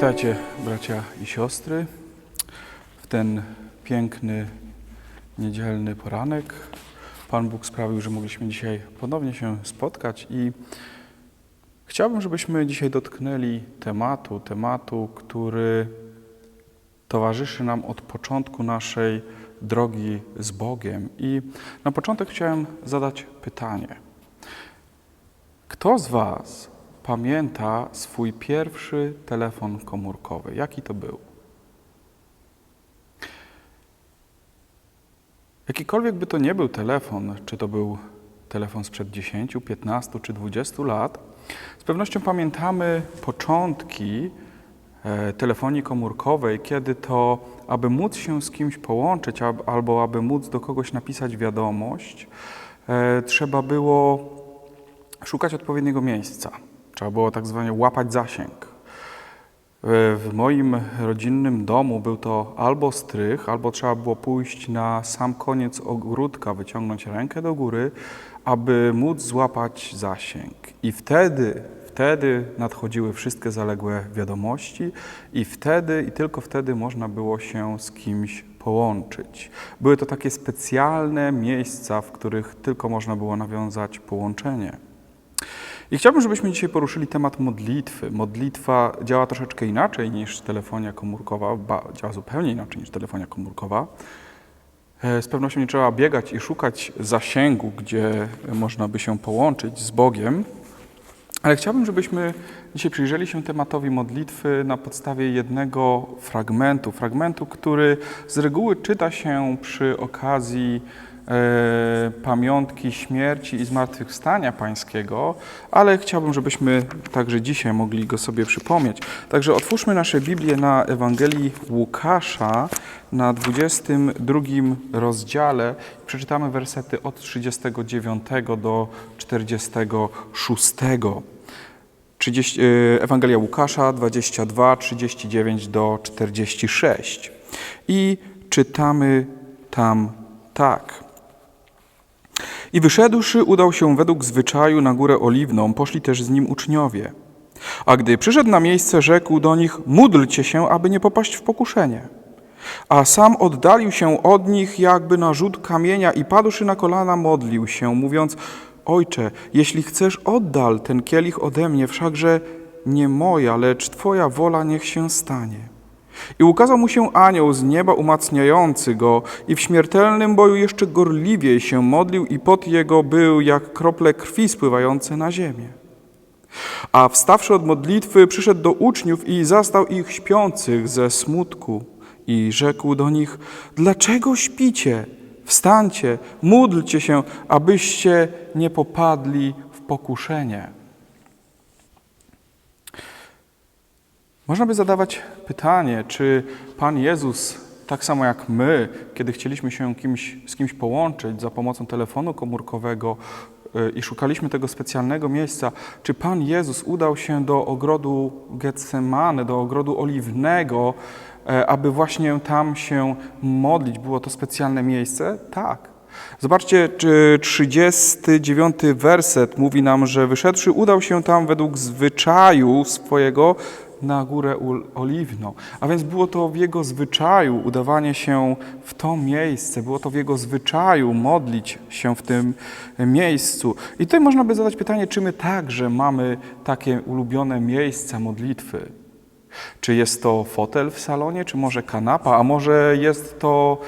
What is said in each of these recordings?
Witajcie, bracia i siostry, w ten piękny niedzielny poranek. Pan Bóg sprawił, że mogliśmy dzisiaj ponownie się spotkać i chciałbym, żebyśmy dzisiaj dotknęli tematu, tematu, który towarzyszy nam od początku naszej drogi z Bogiem. I na początek chciałem zadać pytanie. Kto z Was pamięta swój pierwszy telefon komórkowy? Jaki to był? Jakikolwiek by to nie był telefon, czy to był telefon sprzed 10, 15 czy 20 lat, z pewnością pamiętamy początki e, telefonii komórkowej, kiedy to, aby móc się z kimś połączyć albo aby móc do kogoś napisać wiadomość, e, trzeba było szukać odpowiedniego miejsca. Trzeba było tak zwanie łapać zasięg. W moim rodzinnym domu był to albo strych, albo trzeba było pójść na sam koniec ogródka, wyciągnąć rękę do góry, aby móc złapać zasięg. I wtedy, wtedy nadchodziły wszystkie zaległe wiadomości, i wtedy, i tylko wtedy można było się z kimś połączyć. Były to takie specjalne miejsca, w których tylko można było nawiązać połączenie. I chciałbym, żebyśmy dzisiaj poruszyli temat modlitwy. Modlitwa działa troszeczkę inaczej niż telefonia komórkowa, ba, działa zupełnie inaczej niż telefonia komórkowa. E, Z pewnością nie trzeba biegać i szukać zasięgu, gdzie można by się połączyć z Bogiem, ale chciałbym, żebyśmy dzisiaj przyjrzeli się tematowi modlitwy na podstawie jednego fragmentu, fragmentu, który z reguły czyta się przy okazji pamiątki śmierci i zmartwychwstania Pańskiego, ale chciałbym, żebyśmy także dzisiaj mogli go sobie przypomnieć. Także otwórzmy nasze Biblię na Ewangelii Łukasza na 22 rozdziale. Przeczytamy wersety od 39 do 46. 30, e, Ewangelia Łukasza 22, 39 do 46. I czytamy tam tak. I wyszedłszy, udał się według zwyczaju na górę oliwną, poszli też z nim uczniowie. A gdy przyszedł na miejsce, rzekł do nich: Módlcie się, aby nie popaść w pokuszenie. A sam oddalił się od nich, jakby na rzut kamienia, i padłszy na kolana, modlił się, mówiąc: Ojcze, jeśli chcesz, oddal ten kielich ode mnie, wszakże nie moja, lecz Twoja wola niech się stanie. I ukazał mu się anioł z nieba umacniający go, i w śmiertelnym boju jeszcze gorliwiej się modlił, i pot jego był jak krople krwi spływające na ziemię. A wstawszy od modlitwy, przyszedł do uczniów i zastał ich śpiących ze smutku i rzekł do nich: Dlaczego śpicie? Wstańcie, módlcie się, abyście nie popadli w pokuszenie. Można by zadawać pytanie, czy Pan Jezus, tak samo jak my, kiedy chcieliśmy się kimś, z kimś połączyć za pomocą telefonu komórkowego y, i szukaliśmy tego specjalnego miejsca, czy Pan Jezus udał się do ogrodu Getsemany, do ogrodu oliwnego, e, aby właśnie tam się modlić? Było to specjalne miejsce? Tak. Zobaczcie, czy 39 werset mówi nam, że wyszedłszy udał się tam według zwyczaju swojego na górę oliwną. A więc było to w jego zwyczaju udawanie się w to miejsce, było to w jego zwyczaju modlić się w tym miejscu. I tutaj można by zadać pytanie, czy my także mamy takie ulubione miejsca modlitwy? Czy jest to fotel w salonie, czy może kanapa, a może jest to,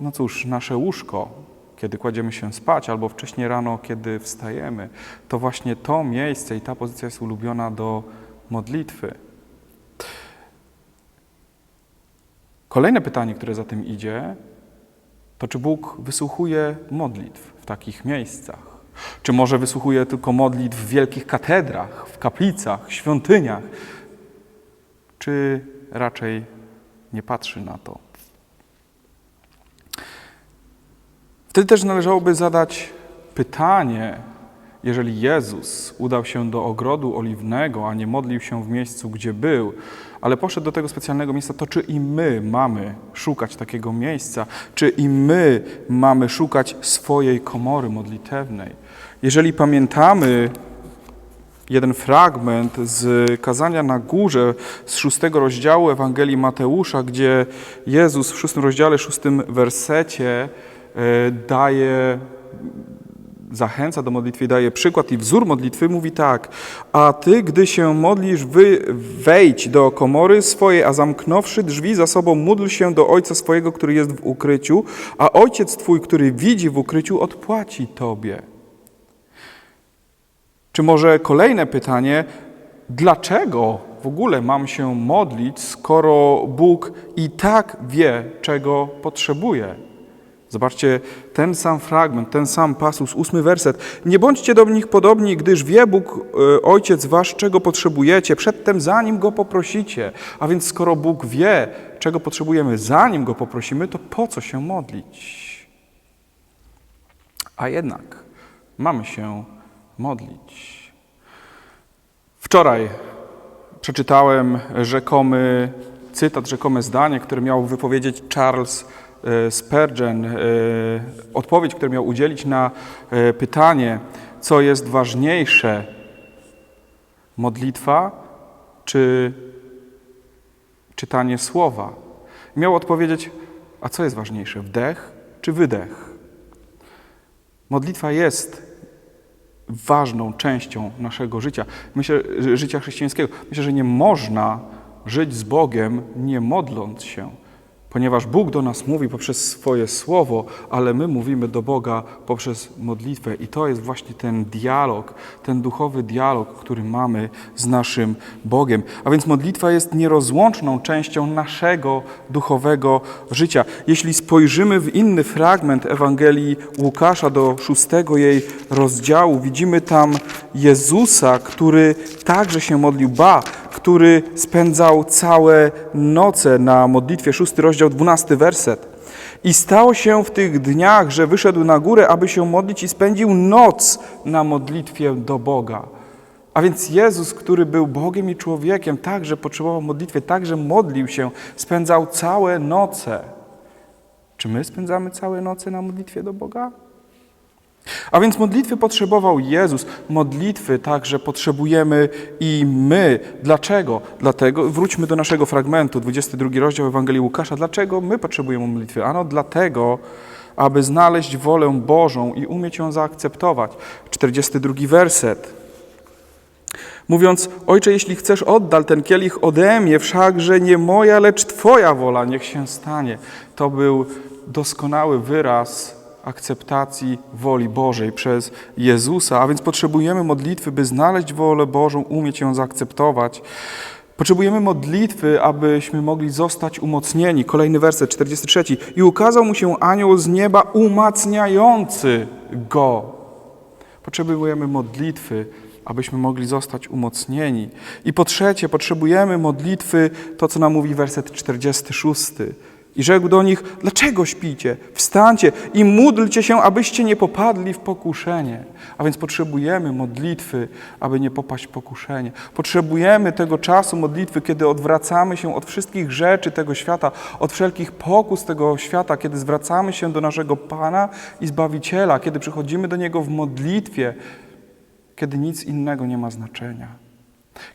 no cóż, nasze łóżko, kiedy kładziemy się spać, albo wcześniej rano, kiedy wstajemy. To właśnie to miejsce i ta pozycja jest ulubiona do modlitwy. Kolejne pytanie, które za tym idzie, to czy Bóg wysłuchuje modlitw w takich miejscach? Czy może wysłuchuje tylko modlitw w wielkich katedrach, w kaplicach, świątyniach? Czy raczej nie patrzy na to? Wtedy też należałoby zadać pytanie, jeżeli Jezus udał się do ogrodu oliwnego, a nie modlił się w miejscu, gdzie był, ale poszedł do tego specjalnego miejsca, to czy i my mamy szukać takiego miejsca? Czy i my mamy szukać swojej komory modlitewnej? Jeżeli pamiętamy jeden fragment z kazania na górze z szóstego rozdziału Ewangelii Mateusza, gdzie Jezus w szóstym rozdziale, szóstym wersecie e, daje zachęca do modlitwy, daje przykład i wzór modlitwy, mówi tak: A ty, gdy się modlisz, wy wejdź do komory swojej, a zamknąwszy drzwi za sobą, módl się do ojca swojego, który jest w ukryciu, a ojciec twój, który widzi w ukryciu, odpłaci tobie. Czy może kolejne pytanie, dlaczego w ogóle mam się modlić, skoro Bóg i tak wie, czego potrzebuje? Zobaczcie ten sam fragment, ten sam pasus, ósmy werset. Nie bądźcie do nich podobni, gdyż wie Bóg, e, Ojciec wasz, czego potrzebujecie, przedtem zanim Go poprosicie. A więc skoro Bóg wie, czego potrzebujemy, zanim Go poprosimy, to po co się modlić? A jednak mamy się modlić. Wczoraj przeczytałem rzekomy cytat, rzekome zdanie, które miał wypowiedzieć Charles Spurgeon, e, odpowiedź, którą miał udzielić na e, pytanie, co jest ważniejsze, modlitwa czy czytanie słowa. Miał odpowiedzieć, a co jest ważniejsze, wdech czy wydech? Modlitwa jest ważną częścią naszego życia, myślę, życia chrześcijańskiego. Myślę, że nie można żyć z Bogiem nie modląc się, ponieważ Bóg do nas mówi poprzez swoje słowo, ale my mówimy do Boga poprzez modlitwę i to jest właśnie ten dialog, ten duchowy dialog, który mamy z naszym Bogiem. A więc modlitwa jest nierozłączną częścią naszego duchowego życia. Jeśli spojrzymy w inny fragment Ewangelii Łukasza do szóstego jej rozdziału, widzimy tam Jezusa, który także się modlił, ba, który spędzał całe noce na modlitwie. Szósty rozdział, dwunasty werset. I stało się w tych dniach, że wyszedł na górę, aby się modlić i spędził noc na modlitwie do Boga. A więc Jezus, który był Bogiem i człowiekiem, także potrzebował modlitwy, także modlił się, spędzał całe noce. Czy my spędzamy całe noce na modlitwie do Boga? A więc modlitwy potrzebował Jezus, modlitwy także potrzebujemy i my. Dlaczego? Dlatego, wróćmy do naszego fragmentu, 22 rozdział Ewangelii Łukasza. Dlaczego my potrzebujemy modlitwy? Ano dlatego, aby znaleźć wolę Bożą i umieć ją zaakceptować. 42 werset. Mówiąc, Ojcze, jeśli chcesz, oddal ten kielich ode mnie, wszakże nie moja, lecz Twoja wola niech się stanie. To był doskonały wyraz akceptacji woli Bożej przez Jezusa, a więc potrzebujemy modlitwy, by znaleźć wolę Bożą, umieć ją zaakceptować. Potrzebujemy modlitwy, abyśmy mogli zostać umocnieni. Kolejny werset, 43. I ukazał mu się anioł z nieba umacniający go. Potrzebujemy modlitwy, abyśmy mogli zostać umocnieni. I po trzecie, potrzebujemy modlitwy, to co nam mówi werset 46. I rzekł do nich, dlaczego śpicie? Wstańcie i módlcie się, abyście nie popadli w pokuszenie. A więc potrzebujemy modlitwy, aby nie popaść w pokuszenie. Potrzebujemy tego czasu modlitwy, kiedy odwracamy się od wszystkich rzeczy tego świata, od wszelkich pokus tego świata, kiedy zwracamy się do naszego Pana i Zbawiciela, kiedy przychodzimy do Niego w modlitwie, kiedy nic innego nie ma znaczenia.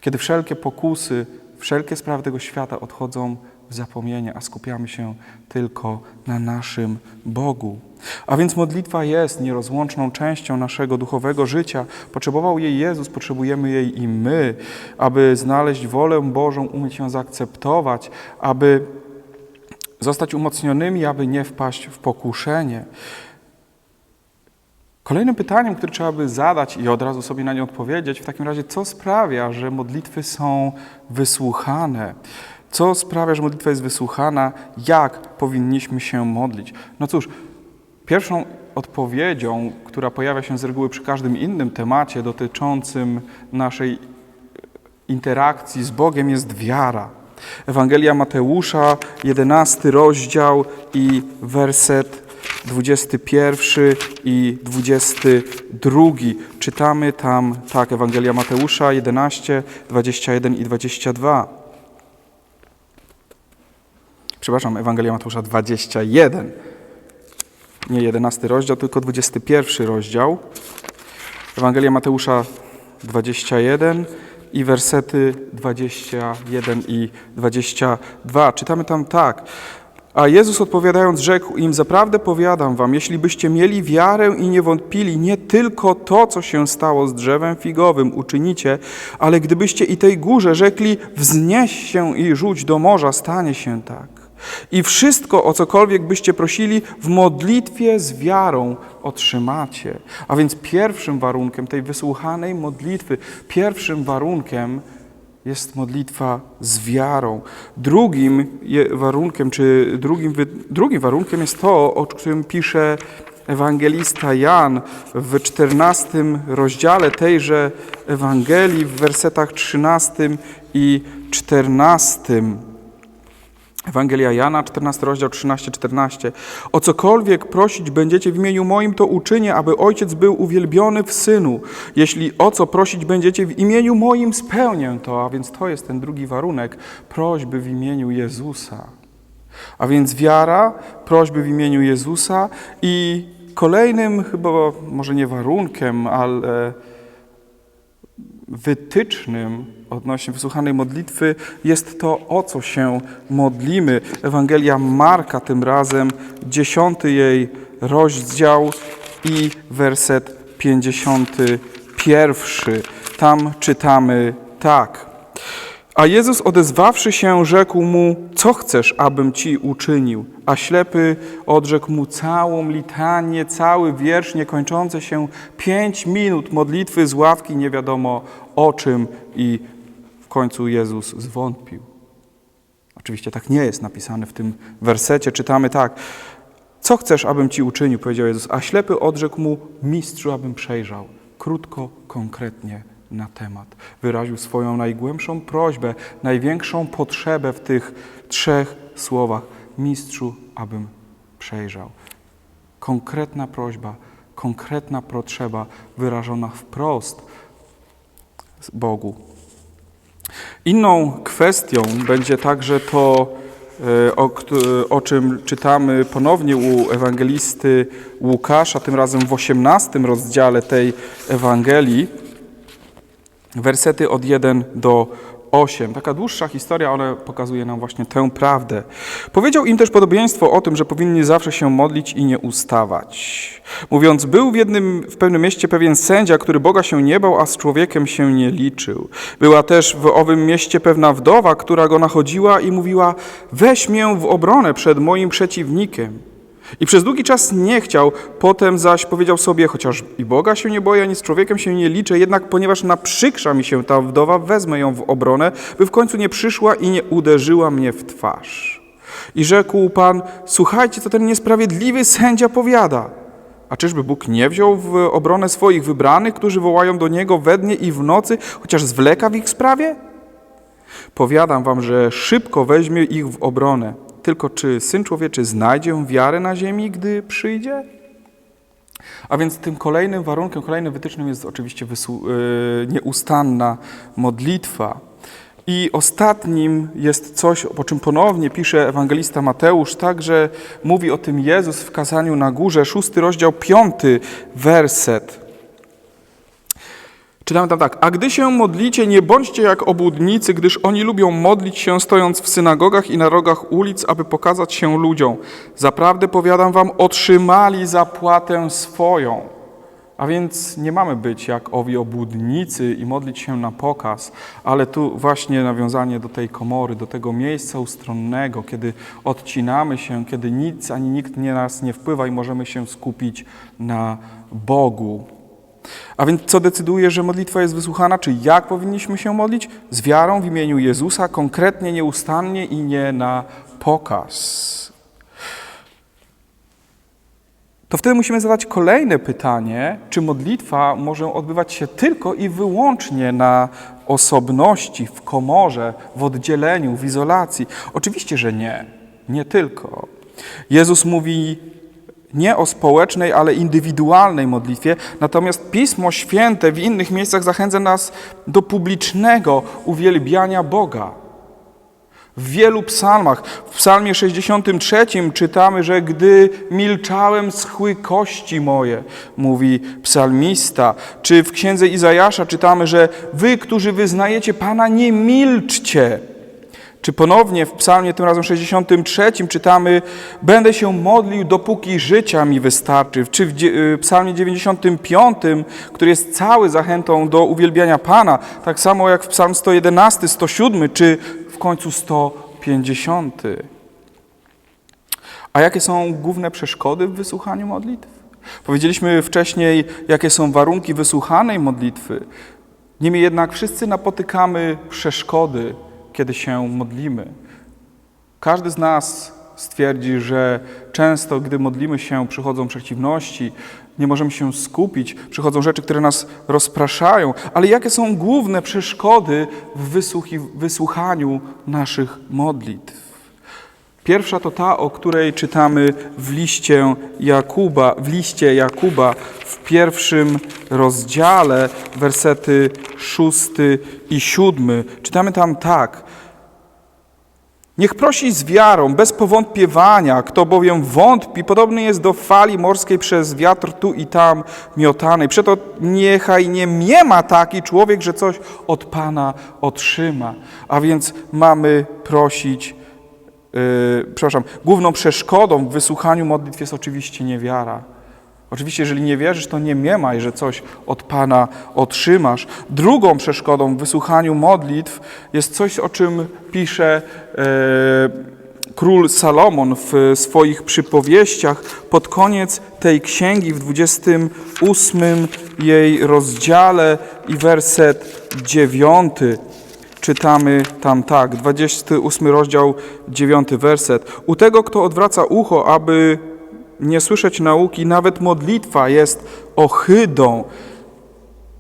Kiedy wszelkie pokusy, wszelkie sprawy tego świata odchodzą w zapomnienie, a skupiamy się tylko na naszym Bogu. A więc modlitwa jest nierozłączną częścią naszego duchowego życia. Potrzebował jej Jezus, potrzebujemy jej i my, aby znaleźć wolę Bożą, umieć ją zaakceptować, aby zostać umocnionymi, aby nie wpaść w pokuszenie. Kolejnym pytaniem, które trzeba by zadać i od razu sobie na nie odpowiedzieć, w takim razie, co sprawia, że modlitwy są wysłuchane? Co sprawia, że modlitwa jest wysłuchana? Jak powinniśmy się modlić? No cóż, pierwszą odpowiedzią, która pojawia się z reguły przy każdym innym temacie dotyczącym naszej interakcji z Bogiem jest wiara. Ewangelia Mateusza, 11 rozdział i werset 21 i 22. Czytamy tam, tak, Ewangelia Mateusza 11, 21 i 22. Przepraszam, Ewangelia Mateusza 21. Nie 11 rozdział, tylko 21 rozdział. Ewangelia Mateusza 21 i wersety 21 i 22. Czytamy tam tak. A Jezus odpowiadając rzekł im, zaprawdę powiadam wam, jeśli byście mieli wiarę i nie wątpili, nie tylko to, co się stało z drzewem figowym uczynicie, ale gdybyście i tej górze rzekli, wznieś się i rzuć do morza, stanie się tak. I wszystko, o cokolwiek byście prosili, w modlitwie z wiarą otrzymacie. A więc pierwszym warunkiem tej wysłuchanej modlitwy, pierwszym warunkiem jest modlitwa z wiarą. Drugim warunkiem, czy drugim, drugim warunkiem jest to, o którym pisze ewangelista Jan w 14 rozdziale tejże Ewangelii, w wersetach 13 i 14. Ewangelia Jana, 14 rozdział 13-14. O cokolwiek prosić będziecie w imieniu moim, to uczynię, aby Ojciec był uwielbiony w Synu. Jeśli o co prosić będziecie w imieniu moim, spełnię to. A więc to jest ten drugi warunek prośby w imieniu Jezusa. A więc wiara, prośby w imieniu Jezusa i kolejnym chyba, może nie warunkiem, ale wytycznym odnośnie wysłuchanej modlitwy jest to, o co się modlimy. Ewangelia Marka tym razem, dziesiąty jej rozdział i werset pięćdziesiąty pierwszy. Tam czytamy tak. A Jezus odezwawszy się, rzekł mu, co chcesz, abym ci uczynił? A ślepy odrzekł mu całą litanię, cały wiersz niekończący się pięć minut modlitwy z ławki, nie wiadomo o czym i końcu Jezus zwątpił. Oczywiście tak nie jest napisane w tym wersecie. Czytamy tak. Co chcesz, abym ci uczynił? powiedział Jezus. A ślepy odrzekł mu, mistrzu, abym przejrzał. Krótko, konkretnie na temat. Wyraził swoją najgłębszą prośbę, największą potrzebę w tych trzech słowach. Mistrzu, abym przejrzał. Konkretna prośba, konkretna potrzeba wyrażona wprost Bogu. Inną kwestią będzie także to, e, o, o czym czytamy ponownie u ewangelisty Łukasza, tym razem w 18 rozdziale tej Ewangelii, wersety od 1 do 8. Taka dłuższa historia, ale pokazuje nam właśnie tę prawdę. Powiedział im też podobieństwo o tym, że powinni zawsze się modlić i nie ustawać. Mówiąc, był w, jednym, w pewnym mieście pewien sędzia, który Boga się nie bał, a z człowiekiem się nie liczył. Była też w owym mieście pewna wdowa, która go nachodziła i mówiła, weź mię w obronę przed moim przeciwnikiem. I przez długi czas nie chciał, potem zaś powiedział sobie, chociaż i Boga się nie boję, ani z człowiekiem się nie liczę, jednak ponieważ naprzykrza mi się ta wdowa, wezmę ją w obronę, by w końcu nie przyszła i nie uderzyła mnie w twarz. I rzekł Pan, słuchajcie, co ten niesprawiedliwy sędzia powiada. A czyżby Bóg nie wziął w obronę swoich wybranych, którzy wołają do Niego we dnie i w nocy, chociaż zwleka w ich sprawie? Powiadam wam, że szybko weźmie ich w obronę. Tylko czy Syn Człowieczy znajdzie wiarę na ziemi, gdy przyjdzie? A więc tym kolejnym warunkiem, kolejnym wytycznym jest oczywiście yy, nieustanna modlitwa. I ostatnim jest coś, o czym ponownie pisze ewangelista Mateusz, także mówi o tym Jezus w kazaniu na górze, szósty rozdział, piąty werset. Czytamy tam tak. A gdy się modlicie, nie bądźcie jak obłudnicy, gdyż oni lubią modlić się stojąc w synagogach i na rogach ulic, aby pokazać się ludziom. Zaprawdę powiadam wam, otrzymali zapłatę swoją. A więc nie mamy być jak owi obłudnicy i modlić się na pokaz, ale tu właśnie nawiązanie do tej komory, do tego miejsca ustronnego, kiedy odcinamy się, kiedy nic ani nikt nie nas nie wpływa i możemy się skupić na Bogu. A więc co decyduje, że modlitwa jest wysłuchana, czy jak powinniśmy się modlić? Z wiarą w imieniu Jezusa, konkretnie, nieustannie i nie na pokaz. To wtedy musimy zadać kolejne pytanie, czy modlitwa może odbywać się tylko i wyłącznie na osobności, w komorze, w oddzieleniu, w izolacji? Oczywiście, że nie. Nie tylko. Jezus mówi nie o społecznej, ale indywidualnej modlitwie. Natomiast Pismo Święte w innych miejscach zachęca nas do publicznego uwielbiania Boga. W wielu psalmach, w psalmie 63 czytamy, że gdy milczałem, schły kości moje, mówi psalmista. Czy w księdze Izajasza czytamy, że wy, którzy wyznajecie Pana, nie milczcie. Czy ponownie w psalmie tym razem 63 czytamy Będę się modlił, dopóki życia mi wystarczy. Czy w y, psalmie 95, który jest cały zachętą do uwielbiania Pana, tak samo jak w psalm 111, 107, czy w końcu 150. A jakie są główne przeszkody w wysłuchaniu modlitw? Powiedzieliśmy wcześniej, jakie są warunki wysłuchanej modlitwy. Niemniej jednak wszyscy napotykamy przeszkody, kiedy się modlimy. Każdy z nas stwierdzi, że często, gdy modlimy się, przychodzą przeciwności, nie możemy się skupić, przychodzą rzeczy, które nas rozpraszają. Ale jakie są główne przeszkody w wysłuchaniu naszych modlitw? Pierwsza to ta, o której czytamy w liście Jakuba, w liście Jakuba w pierwszym rozdziale, wersety szósty i siódmy. Czytamy tam tak. Niech prosi z wiarą, bez powątpiewania, kto bowiem wątpi, podobny jest do fali morskiej przez wiatr tu i tam miotanej. Przeto niechaj nie miema taki człowiek, że coś od Pana otrzyma. A więc mamy prosić Yy, przepraszam, główną przeszkodą w wysłuchaniu modlitw jest oczywiście niewiara. Oczywiście, jeżeli nie wierzysz, to nie miemaj, że coś od Pana otrzymasz. Drugą przeszkodą w wysłuchaniu modlitw jest coś, o czym pisze yy, król Salomon w swoich przypowieściach pod koniec tej księgi w 28 jej rozdziale i werset 9 czytamy tam tak, 28 rozdział, 9 werset. U tego, kto odwraca ucho, aby nie słyszeć nauki, nawet modlitwa jest ohydą.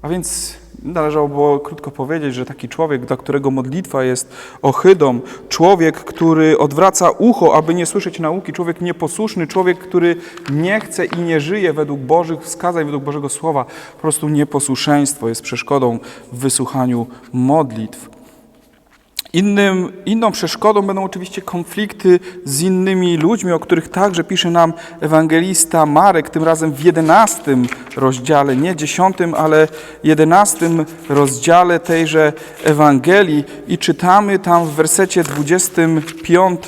A więc należało krótko powiedzieć, że taki człowiek, dla którego modlitwa jest ohydą, człowiek, który odwraca ucho, aby nie słyszeć nauki, człowiek nieposłuszny, człowiek, który nie chce i nie żyje według Bożych wskazań, według Bożego Słowa, po prostu nieposłuszeństwo jest przeszkodą w wysłuchaniu modlitw. Innym, inną przeszkodą będą oczywiście konflikty z innymi ludźmi, o których także pisze nam ewangelista Marek, tym razem w jedenastym rozdziale, nie dziesiątym, ale jedenastym rozdziale tejże Ewangelii. I czytamy tam w wersecie 25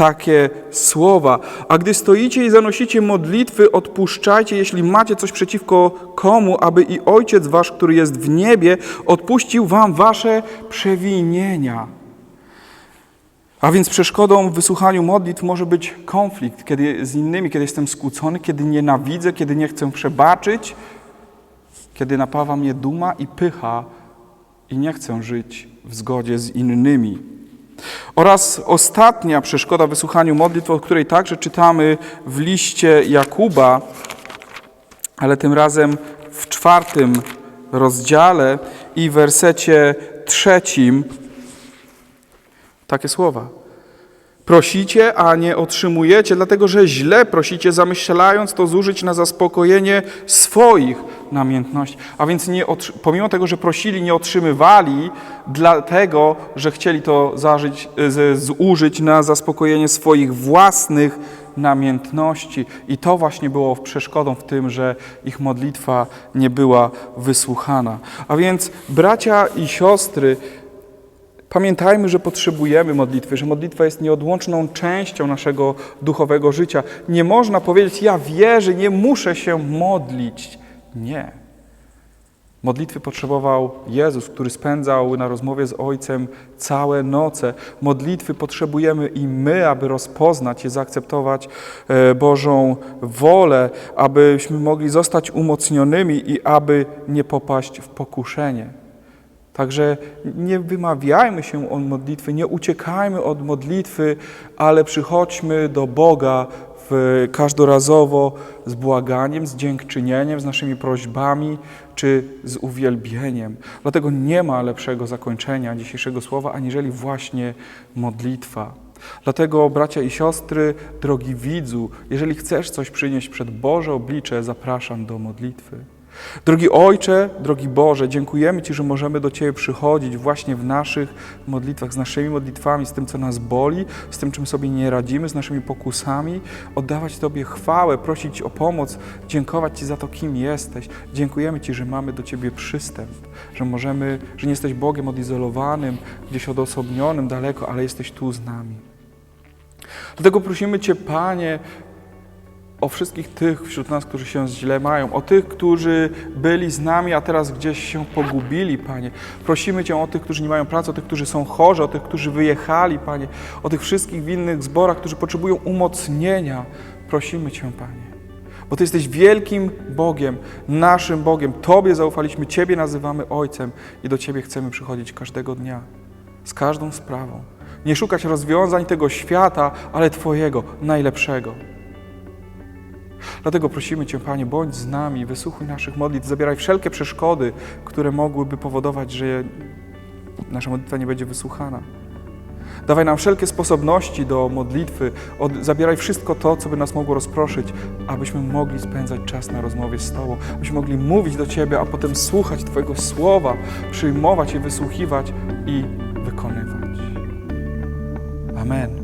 takie słowa. A gdy stoicie i zanosicie modlitwy, odpuszczajcie, jeśli macie coś przeciwko komu, aby i Ojciec Wasz, który jest w niebie, odpuścił Wam Wasze przewinienia. A więc przeszkodą w wysłuchaniu modlitw może być konflikt kiedy z innymi, kiedy jestem skłócony, kiedy nienawidzę, kiedy nie chcę przebaczyć, kiedy napawa mnie duma i pycha i nie chcę żyć w zgodzie z innymi. Oraz ostatnia przeszkoda w wysłuchaniu modlitw, o której także czytamy w liście Jakuba, ale tym razem w czwartym rozdziale i wersecie trzecim takie słowa. Prosicie, a nie otrzymujecie, dlatego że źle prosicie, zamyślając to zużyć na zaspokojenie swoich namiętności. A więc nie pomimo tego, że prosili, nie otrzymywali, dlatego, że chcieli to zażyć, z, zużyć na zaspokojenie swoich własnych namiętności. I to właśnie było przeszkodą w tym, że ich modlitwa nie była wysłuchana. A więc bracia i siostry, Pamiętajmy, że potrzebujemy modlitwy, że modlitwa jest nieodłączną częścią naszego duchowego życia. Nie można powiedzieć, ja wierzę, nie muszę się modlić. Nie. Modlitwy potrzebował Jezus, który spędzał na rozmowie z Ojcem całe noce. Modlitwy potrzebujemy i my, aby rozpoznać i zaakceptować e, Bożą wolę, abyśmy mogli zostać umocnionymi i aby nie popaść w pokuszenie. Także nie wymawiajmy się od modlitwy, nie uciekajmy od modlitwy, ale przychodźmy do Boga w, każdorazowo z błaganiem, z dziękczynieniem, z naszymi prośbami czy z uwielbieniem. Dlatego nie ma lepszego zakończenia dzisiejszego słowa, aniżeli właśnie modlitwa. Dlatego, bracia i siostry, drogi widzu, jeżeli chcesz coś przynieść przed Boże oblicze, zapraszam do modlitwy. Drogi Ojcze, drogi Boże, dziękujemy Ci, że możemy do Ciebie przychodzić właśnie w naszych modlitwach, z naszymi modlitwami, z tym, co nas boli, z tym, czym sobie nie radzimy, z naszymi pokusami, oddawać Tobie chwałę, prosić o pomoc, dziękować Ci za to, kim jesteś. Dziękujemy Ci, że mamy do Ciebie przystęp, że możemy, że nie jesteś Bogiem odizolowanym, gdzieś odosobnionym, daleko, ale jesteś tu z nami. Dlatego prosimy Cię, Panie, o wszystkich tych wśród nas, którzy się źle mają, o tych, którzy byli z nami, a teraz gdzieś się pogubili, Panie. Prosimy Cię o tych, którzy nie mają pracy, o tych, którzy są chorzy, o tych, którzy wyjechali, Panie, o tych wszystkich w innych zborach, którzy potrzebują umocnienia. Prosimy Cię, Panie. Bo Ty jesteś wielkim Bogiem, naszym Bogiem. Tobie zaufaliśmy, Ciebie nazywamy Ojcem i do Ciebie chcemy przychodzić każdego dnia, z każdą sprawą. Nie szukać rozwiązań tego świata, ale Twojego, najlepszego. Dlatego prosimy Cię, Panie, bądź z nami, wysłuchuj naszych modlitw, zabieraj wszelkie przeszkody, które mogłyby powodować, że nasza modlitwa nie będzie wysłuchana. Dawaj nam wszelkie sposobności do modlitwy, od, zabieraj wszystko to, co by nas mogło rozproszyć, abyśmy mogli spędzać czas na rozmowie z Tobą, abyśmy mogli mówić do Ciebie, a potem słuchać Twojego słowa, przyjmować je, wysłuchiwać i wykonywać. Amen.